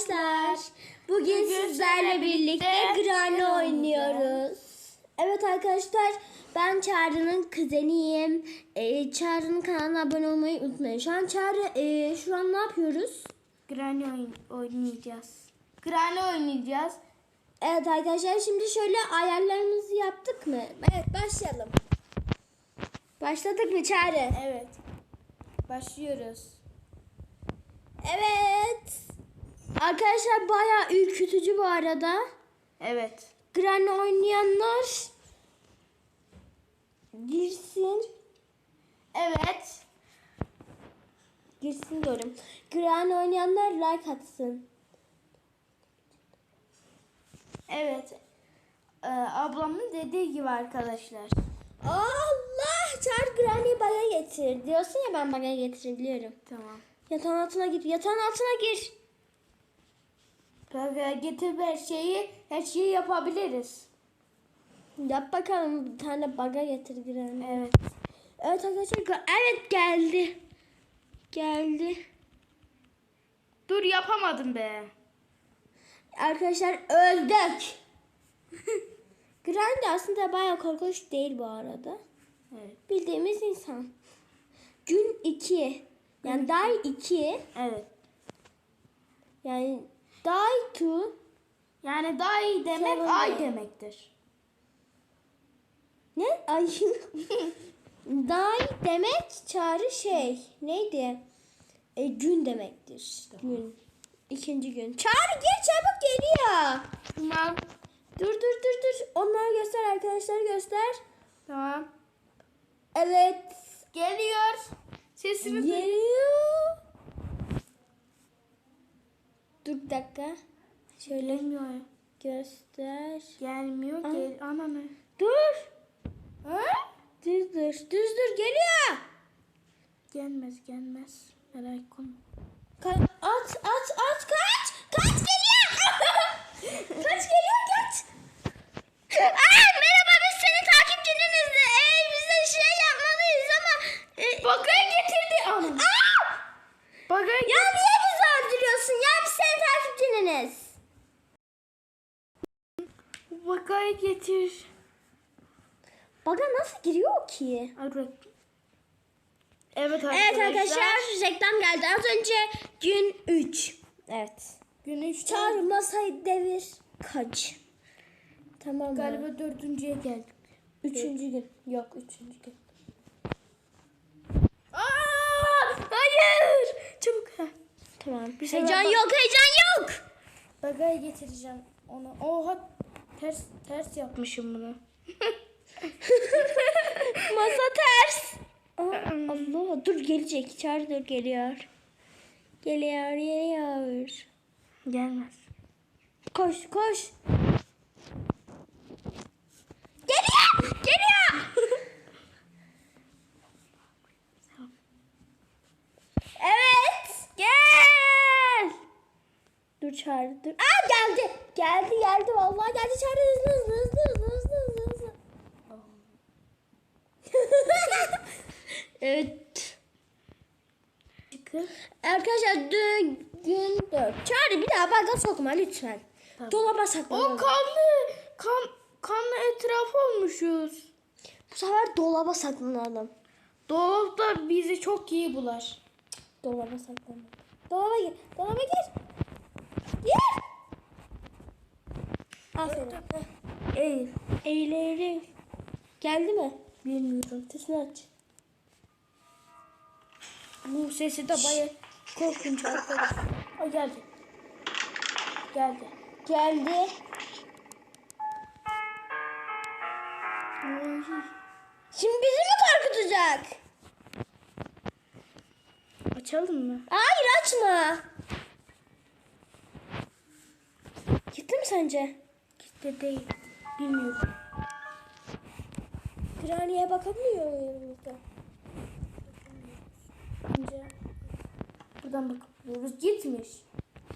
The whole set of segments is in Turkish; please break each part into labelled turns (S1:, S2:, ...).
S1: arkadaşlar. Bugün sizlerle birlikte Granny oynuyoruz. Evet arkadaşlar ben Çağrı'nın kuzeniyim. Ee, Çağrı'nın kanalına abone olmayı unutmayın. Şu an Çağrı e, şu an ne yapıyoruz?
S2: Granny oyun, oynayacağız. Granny oynayacağız.
S1: Evet arkadaşlar şimdi şöyle ayarlarımızı yaptık mı? Evet başlayalım. Başladık mı Çağrı?
S2: Evet. Başlıyoruz.
S1: Evet. Arkadaşlar bayağı ürkütücü bu arada.
S2: Evet.
S1: Granny oynayanlar girsin.
S2: Evet.
S1: Girsin diyorum. Granny oynayanlar like atsın.
S2: Evet. Ee, ablamın dediği gibi arkadaşlar.
S1: Allah! Çağır Granny'yi baga getir. Diyorsun ya ben baga getirebiliyorum.
S2: Tamam.
S1: Yatağın altına gir. Yatağın altına gir.
S2: Getir her şeyi, her şeyi yapabiliriz.
S1: Yap bakalım bir tane baga getir Granny.
S2: Evet.
S1: Evet arkadaşlar. Evet geldi. Geldi.
S2: Dur yapamadım be.
S1: Arkadaşlar öldük. Granny de aslında bayağı korkunç değil bu arada.
S2: Evet.
S1: Bildiğimiz insan. Gün 2. Yani day 2.
S2: Evet.
S1: Yani day 2.
S2: Yani iyi demek
S1: Seven
S2: ay demektir.
S1: Ne? Ay. day demek çağrı şey. Neydi? E, gün demektir. Gün. İkinci gün. Çağrı gir çabuk geliyor.
S2: Tamam.
S1: Dur dur dur dur. Onları göster arkadaşlar göster.
S2: Tamam.
S1: Evet.
S2: Geliyor. Sesini duy-
S1: Geliyor. Dur bir dakika. Şöyle
S2: Gelmiyor.
S1: göster.
S2: Gelmiyor.
S1: Aa.
S2: Gel. Ananı.
S1: Dur.
S2: Ha?
S1: Düz dur. Düz dur geliyor.
S2: Gelmez gelmez. Merak etme.
S1: At at at kaç. Kaç geliyor kaç. Aa, merhaba biz senin takipçininiz. Ee, bize şey yapmalıyız ama. E,
S2: Bakaya getirdi anam.
S1: Aa!
S2: Bakaya
S1: Ya niye bizi öldürüyorsun ya? Biz senin takipçininiz.
S2: Bakaya getir.
S1: Baga nasıl giriyor ki?
S2: Evet. Evet arkadaşlar.
S1: Evet arkadaşlar reklam geldi. Az önce gün 3. Evet.
S2: Gün 3
S1: Çağır masayı devir. Kaç. Tamam?
S2: Galiba dördüncüye geldik.
S1: Üçüncü gün. Yok üçüncü gün.
S2: Aa, hayır. Çabuk. Heh.
S1: Tamam.
S2: Bir şey
S1: heyecan yok heyecan yok.
S2: Bagaya getireceğim onu. Oha ters ters yapmışım bunu.
S1: Masa ters. Aa, Allah dur gelecek. Çağır dur geliyor. Geliyor geliyor.
S2: Gelmez.
S1: Koş koş. Geliyor geliyor. evet gel. Dur çağır dur. Aa geldi. Geldi geldi vallahi geldi çağır hızlı hızlı hızlı hızlı hızlı hızlı hızlı. evet.
S2: Çıkın.
S1: Arkadaşlar dün gün dört. Çağrı bir daha baga sokma lütfen.
S2: Tamam.
S1: Dolaba
S2: O
S1: saklanalım.
S2: kanlı kan kanlı etraf olmuşuz.
S1: Bu sefer dolaba saklanalım.
S2: Dolapta bizi çok iyi bular.
S1: Dolaba saklanalım. Dolaba gir. Dolaba gir. Gir. Aferin.
S2: Eğil.
S1: Eğil eğil. Geldi mi?
S2: Bilmiyorum.
S1: Sesini aç.
S2: Bu sesi de baya korkunç arkadaşlar. O geldi. Geldi.
S1: Geldi. Şimdi bizi mi korkutacak?
S2: Açalım mı?
S1: Hayır açma. Gitti mi sence?
S2: Gitti değil. Bilmiyorum.
S1: Granny'e bakabiliyor muyum burada?
S2: Bence buradan bakıyoruz. Gitmiş.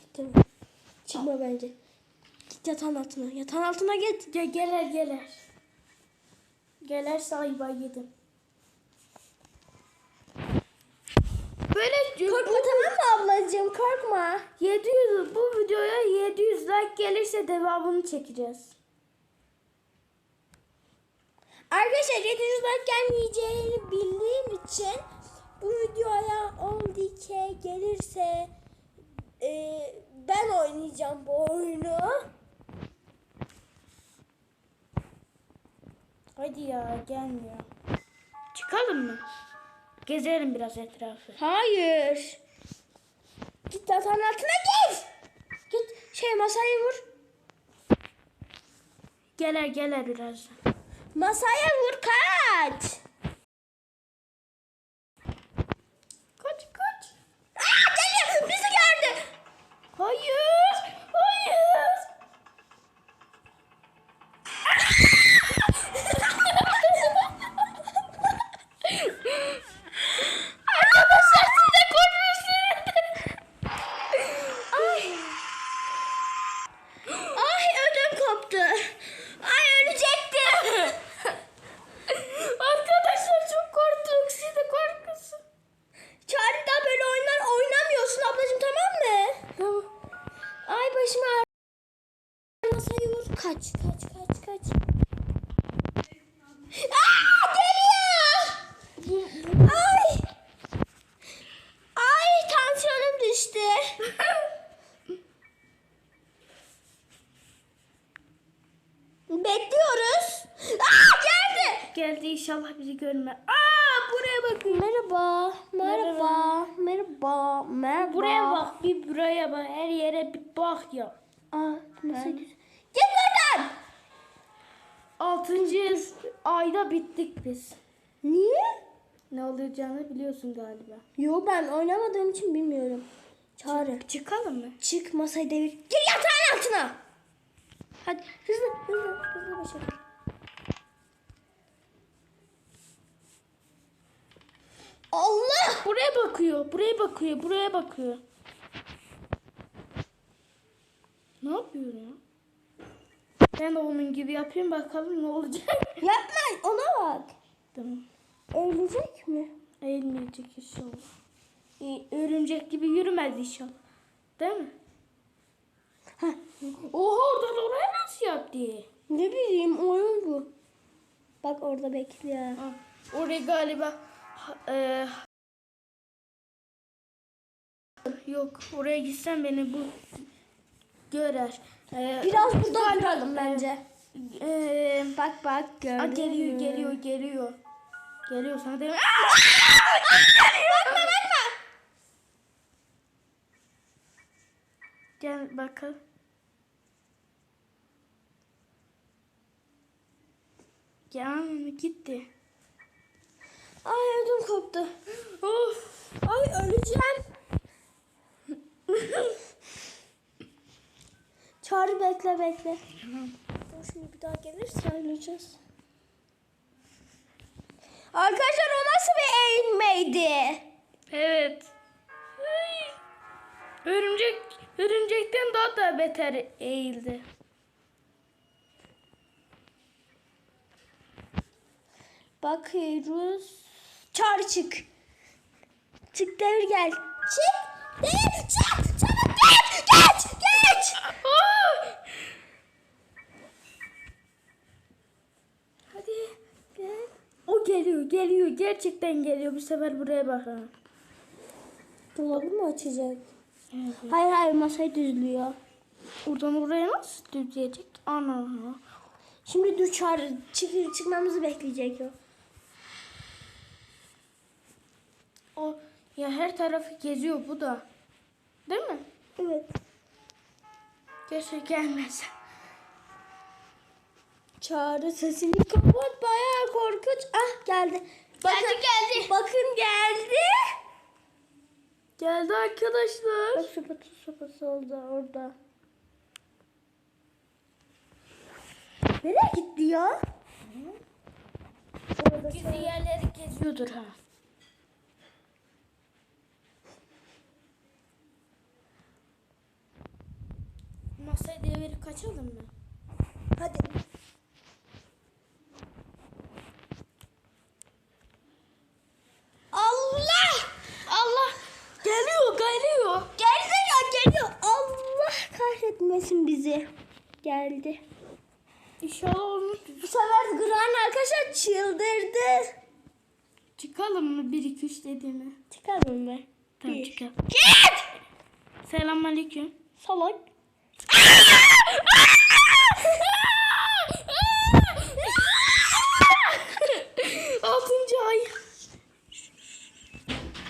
S1: Gitti mi? Çıkma bence. Git yatağın altına. Yatağın altına git.
S2: Ge geler geler. Geler sahibi yedim. Böyle
S1: Korkma tamam mı ablacığım korkma.
S2: 700 bu videoya 700 like gelirse devamını çekeceğiz.
S1: Arkadaşlar 700 like gelmeyeceğini bildiğim için bu videoya 10 dike gelirse e, ben oynayacağım bu oyunu.
S2: Hadi ya gelmiyor. Çıkalım mı? Gezelim biraz etrafı.
S1: Hayır. Git yatağın altına gir. Git şey masayı vur.
S2: Geler geler birazdan.
S1: Masaya vur. Kaç
S2: Kaç kaç
S1: kaç kaç. Aa geliyor. Ay. Ay tansiyonum düştü. Bekliyoruz. Aa geldi.
S2: Geldi inşallah bizi görme. Aa buraya bakın.
S1: Merhaba. Merhaba. Merhaba. Merhaba.
S2: Buraya bak bir buraya bak. Her yere bir bak ya.
S1: Aa, nasıl? Buradan.
S2: Altıncı ayda bittik biz.
S1: Niye?
S2: Ne olacağını biliyorsun galiba.
S1: Yo ben oynamadığım için bilmiyorum. Çağrı.
S2: Çıkalım mı?
S1: Çık masayı devir. Gir yatağın altına. Hadi hızlı hızlı hızlı başa. Allah!
S2: Buraya bakıyor. Buraya bakıyor. Buraya bakıyor. Ne yapıyor ya? Ben de onun gibi yapayım bakalım ne olacak.
S1: Yapma ona bak.
S2: tamam.
S1: Eğilecek mi?
S2: Eğilmeyecek inşallah. İyi, Örümcek gibi yürümez inşallah. Değil mi?
S1: Heh.
S2: Oha oradan oraya nasıl yaptı?
S1: Ne bileyim oyun bu. Bak orada bekliyor.
S2: Ha, oraya galiba e, yok oraya gitsem beni bu görer. E,
S1: Biraz burada
S2: galiba-
S1: duralım bence.
S2: E,
S1: Bak bak
S2: Aa,
S1: gördün
S2: geliyor
S1: mü?
S2: geliyor geliyor. Geliyor sana değil mi?
S1: Bakma bakma.
S2: Gel bakalım. Gel gitti.
S1: Ay ödüm koptu.
S2: Of.
S1: Ay öleceğim. Çağrı bekle bekle. Dur şimdi bir daha gelirse öleceğiz. Arkadaşlar o nasıl bir eğilmeydi?
S2: Evet. Ay. Örümcek örümcekten daha da beter eğildi.
S1: Bakıyoruz. Çağrı çık. Çık devir gel. Çık. Devir çık. Çabuk geç. Geç. Geç.
S2: Aa! Hadi gel. O geliyor. Gerçekten geliyor. Bu sefer buraya bakın.
S1: Dolabı mı açacak?
S2: Evet.
S1: Hayır hayır masayı düzlüyor.
S2: Oradan oraya nasıl düzleyecek? Ana.
S1: Şimdi çağrı. Çık, çıkmamızı bekleyecek o.
S2: O ya her tarafı geziyor bu da. Değil mi?
S1: Evet.
S2: Keşke gelmez.
S1: Çağrı sesini kapat bayağı korkunç. Ah geldi. Bakın, geldi Bakın geldi.
S2: Geldi arkadaşlar.
S1: Bak sopası sopası oldu orada. Nereye gitti ya? Orada
S2: Gizli yerleri geziyordur ha. Masayı devirip kaçalım mı?
S1: Hadi. Allah!
S2: Allah
S1: öldürmesin bizi. Geldi.
S2: İnşallah
S1: Bu sefer Granny arkadaşlar çıldırdı.
S2: çıkalım mı 1 2 3 dediğimi?
S1: Çıkalım mı?
S2: Tamam
S1: Bir.
S2: çıkalım.
S1: Git!
S2: Selamünaleyküm.
S1: Salak.